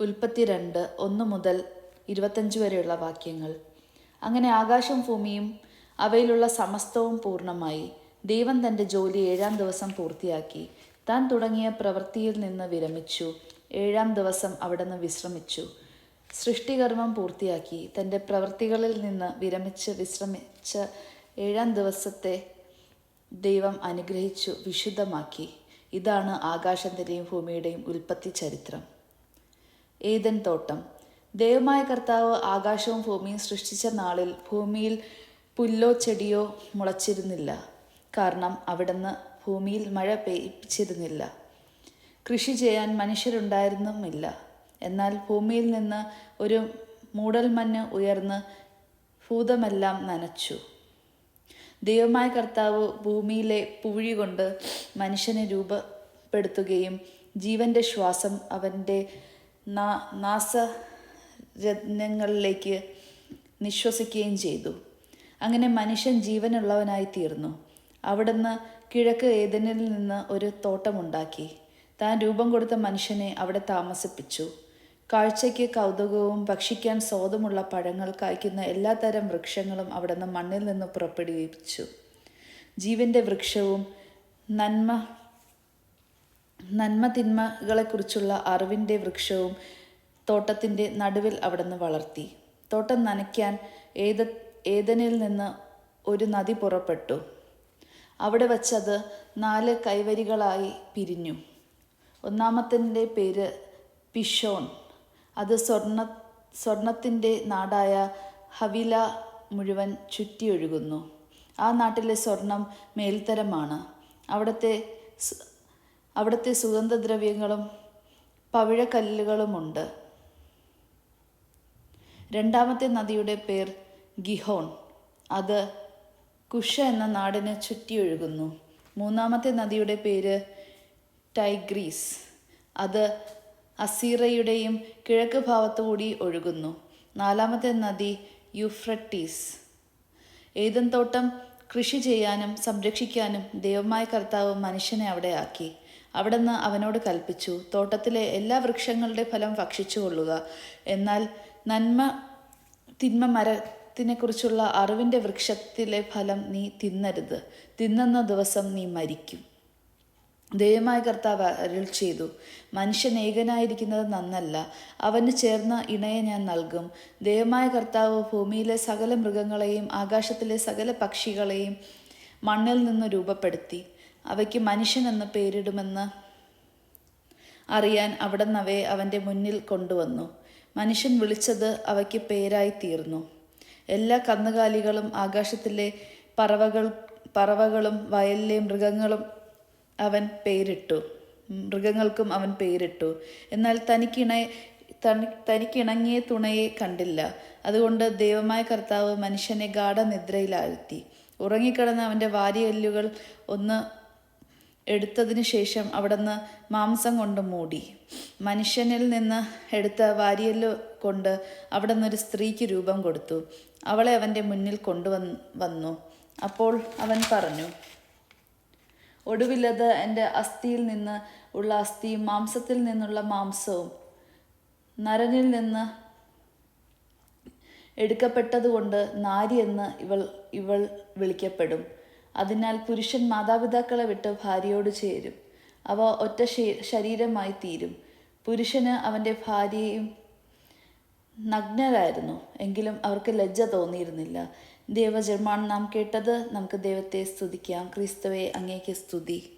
ഉൽപ്പത്തി രണ്ട് ഒന്ന് മുതൽ ഇരുപത്തഞ്ച് വരെയുള്ള വാക്യങ്ങൾ. അങ്ങനെ ആകാശം ഭൂമിയും അവയിലുള്ള സമസ്തവും പൂർണമായി ദൈവം തന്റെ ജോലി ഏഴാം ദിവസം പൂർത്തിയാക്കി. താൻ തുടങ്ങിയ പ്രവൃത്തിയിൽ നിന്ന് വിരമിച്ചു. ഏഴാം ദിവസം അവിടുന്ന് വിശ്രമിച്ചു. സൃഷ്ടികർമ്മം പൂർത്തിയാക്കി. തന്റെ പ്രവൃത്തികളിൽ നിന്ന് വിരമിച്ച് വിശ്രമിച്ച ഏഴാം ദിവസത്തെ ദൈവം അനുഗ്രഹിച്ചു വിശുദ്ധമാക്കി. ഇതാണ് ആകാശത്തിന്റെയും ഭൂമിയുടെയും ഉൽപ്പത്തി ചരിത്രം. ഏതൻ തോട്ടം. ദൈവമായ കർത്താവ് ആകാശവും ഭൂമിയും സൃഷ്ടിച്ച നാളിൽ ഭൂമിയിൽ പുല്ലോ ചെടിയോ മുളച്ചിരുന്നില്ല. കാരണം അവിടുന്ന് ഭൂമിയിൽ മഴ പെയ്പ്പിച്ചിരുന്നില്ല കൃഷി ചെയ്യാൻ മനുഷ്യരുണ്ടായിരുന്നുമില്ല എന്നാൽ ഭൂമിയിൽ നിന്ന് ഒരു മൂടൽമഞ്ഞ് ഉയർന്ന് ഭൂതമെല്ലാം നനച്ചു. ദൈവമായ കർത്താവ് ഭൂമിയിലെ പൂഴി കൊണ്ട് മനുഷ്യനെ രൂപപ്പെടുത്തുകയും ജീവന്റെ ശ്വാസം അവന്റെ നാസരത്നങ്ങളിലേക്ക് നിശ്വസിക്കുകയും ചെയ്തു. അങ്ങനെ മനുഷ്യൻ ജീവനുള്ളവനായി തീർന്നു അവിടുന്ന് കിഴക്ക് ഏതനിൽ നിന്ന് ഒരു തോട്ടമുണ്ടാക്കി. താൻ രൂപം കൊടുത്ത മനുഷ്യനെ അവിടെ താമസിപ്പിച്ചു. കാഴ്ചയ്ക്ക് കൗതുകവും ഭക്ഷിക്കാൻ സ്വാദുമുള്ള പഴങ്ങൾ കായ്ക്കുന്ന എല്ലാത്തരം വൃക്ഷങ്ങളും അവിടുന്ന് മണ്ണിൽ നിന്ന് പുറപ്പെടുവിച്ചു. ജീവന്റെ വൃക്ഷവും നന്മ നന്മ തിന്മകളെക്കുറിച്ചുള്ള അറിവിന്റെ വൃക്ഷവും തോട്ടത്തിന്റെ നടുവിൽ അവിടുന്ന് വളർത്തി. തോട്ടം നനയ്ക്കാൻ ഏത ഏതനിൽ നിന്ന് ഒരു നദി പുറപ്പെട്ടു. അവിടെ വച്ചത് നാല് കൈവരികളായി പിരിഞ്ഞു. ഒന്നാമത്തിന്റെ പേര് പിഷോൺ അത് സ്വർണ സ്വർണത്തിന്റെ നാടായ ഹവില മുഴുവൻ ചുറ്റിയൊഴുകുന്നു. ആ നാട്ടിലെ സ്വർണം മേൽത്തരമാണ്. അവിടുത്തെ അവിടുത്തെ സുഗന്ധദ്രവ്യങ്ങളും പവിഴക്കല്ലുകളുമുണ്ട്. രണ്ടാമത്തെ നദിയുടെ പേർ ഗിഹോൺ. അത് കുഷ എന്ന നാടിന് ചുറ്റിയൊഴുകുന്നു. മൂന്നാമത്തെ നദിയുടെ പേര് ടൈഗ്രീസ്. അത് അസീറയുടെയും കിഴക്ക് ഭാഗത്തുകൂടി ഒഴുകുന്നു. നാലാമത്തെ നദി യുഫ്രട്ടീസ്. ഏതൻ തോട്ടം കൃഷി ചെയ്യാനും സംരക്ഷിക്കാനും ദൈവമായ കർത്താവ് മനുഷ്യനെ അവിടെ ആക്കി. അവിടുന്ന് അവനോട് കൽപ്പിച്ചു തോട്ടത്തിലെ എല്ലാ വൃക്ഷങ്ങളുടെ ഫലം ഭക്ഷിച്ചു കൊള്ളുക എന്നാൽ നന്മ തിന്മ മരത്തിനെക്കുറിച്ചുള്ള അറിവിന്റെ വൃക്ഷത്തിലെ ഫലം നീ തിന്നരുത്. തിന്നുന്ന ദിവസം നീ മരിക്കും. ദൈവമായ കർത്താവ് അരുൾ ചെയ്തു മനുഷ്യൻ ഏകനായിരിക്കുന്നത് നന്നല്ല. അവന് ചേർന്ന ഇണയെ ഞാൻ നൽകും. ദൈവമായ കർത്താവ് ഭൂമിയിലെ സകല മൃഗങ്ങളെയും ആകാശത്തിലെ സകല പക്ഷികളെയും മണ്ണിൽ നിന്ന് രൂപപ്പെടുത്തി. അവയ്ക്ക് മനുഷ്യൻ എന്ന് പേരിടുമെന്ന് അറിയാൻ അവിടെ അവയെ അവന്റെ മുന്നിൽ കൊണ്ടുവന്നു. മനുഷ്യൻ വിളിച്ചത് അവയ്ക്ക് പേരായി തീർന്നു. എല്ലാ കന്നുകാലികളും ആകാശത്തിലെ പറവകൾ പറവകളും വയലിലെ മൃഗങ്ങളും അവൻ പേരിട്ടു. മൃഗങ്ങൾക്കും അവൻ പേരിട്ടു. എന്നാൽ തനിക്കിണ തനി തനിക്കിണങ്ങിയ തുണയെ കണ്ടില്ല. അതുകൊണ്ട് ദൈവമായ കർത്താവ് മനുഷ്യനെ ഗാഠനിദ്രയിലാഴ്ത്തി. ഉറങ്ങിക്കിടന്ന അവന്റെ വാരിയെല്ലുകൾ ഒന്ന് എടുത്തതിനു ശേഷം അവിടുന്ന് മാംസം കൊണ്ട് മൂടി. മനുഷ്യനിൽ നിന്ന് എടുത്ത വാരിയൽ കൊണ്ട് അവിടെ നിന്നൊരു സ്ത്രീക്ക് രൂപം കൊടുത്തു. അവളെ അവന്റെ മുന്നിൽ കൊണ്ടുവന്ന് വന്നു. അപ്പോൾ അവൻ പറഞ്ഞു ഒടുവിലത് എന്റെ അസ്ഥിയിൽ നിന്ന് ഉള്ള അസ്ഥിയും മാംസത്തിൽ നിന്നുള്ള മാംസവും നരനിൽ നിന്ന് എടുക്കപ്പെട്ടതുകൊണ്ട് നാരി എന്ന് ഇവൾ ഇവൾ വിളിക്കപ്പെടും. അതിനാൽ പുരുഷൻ മാതാപിതാക്കളെ വിട്ട് ഭാര്യയോട് ചേരും. അവ ഒറ്റ ശരീരമായി തീരും. പുരുഷന് അവന്റെ ഭാര്യയും നഗ്നരായിരുന്നു. എങ്കിലും അവർക്ക് ലജ്ജ തോന്നിയിരുന്നില്ല. ദൈവജന്മാണ് നാം കേട്ടത് നമുക്ക് ദൈവത്തെ സ്തുതിക്കാം. ക്രിസ്തുവെ അങ്ങേക്ക് സ്തുതി.